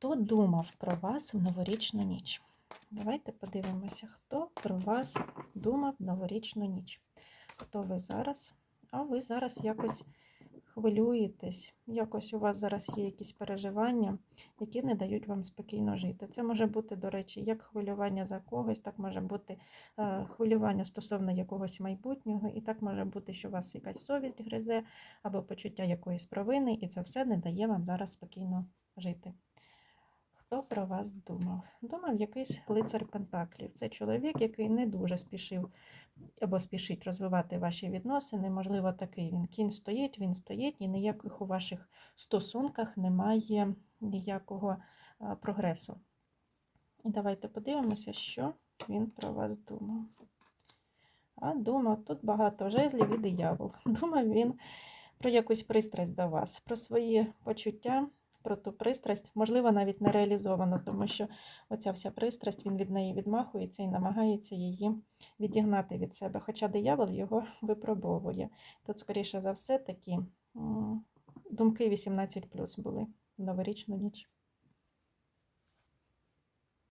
Хто думав про вас в новорічну ніч? Давайте подивимося, хто про вас думав в новорічну ніч. Хто ви зараз? А ви зараз якось хвилюєтесь, якось у вас зараз є якісь переживання, які не дають вам спокійно жити. Це може бути, до речі, як хвилювання за когось, так може бути е, хвилювання стосовно якогось майбутнього, і так може бути, що у вас якась совість гризе або почуття якоїсь провини, і це все не дає вам зараз спокійно жити. Хто про вас думав? Думав якийсь лицар Пентаклів. Це чоловік, який не дуже спішив або спішить розвивати ваші відносини. Можливо, такий він кінь стоїть, він стоїть, і ніяких у ваших стосунках немає ніякого прогресу. І давайте подивимося, що він про вас думав. А думав, тут багато жезлів і диявол. Думав він про якусь пристрасть до вас, про свої почуття, про ту пристрасть, можливо, навіть не реалізовано, тому що оця вся пристрасть, він від неї відмахується і намагається її відігнати від себе. Хоча диявол його випробовує. Тут, скоріше за все, такі думки 18 були в новорічну ніч.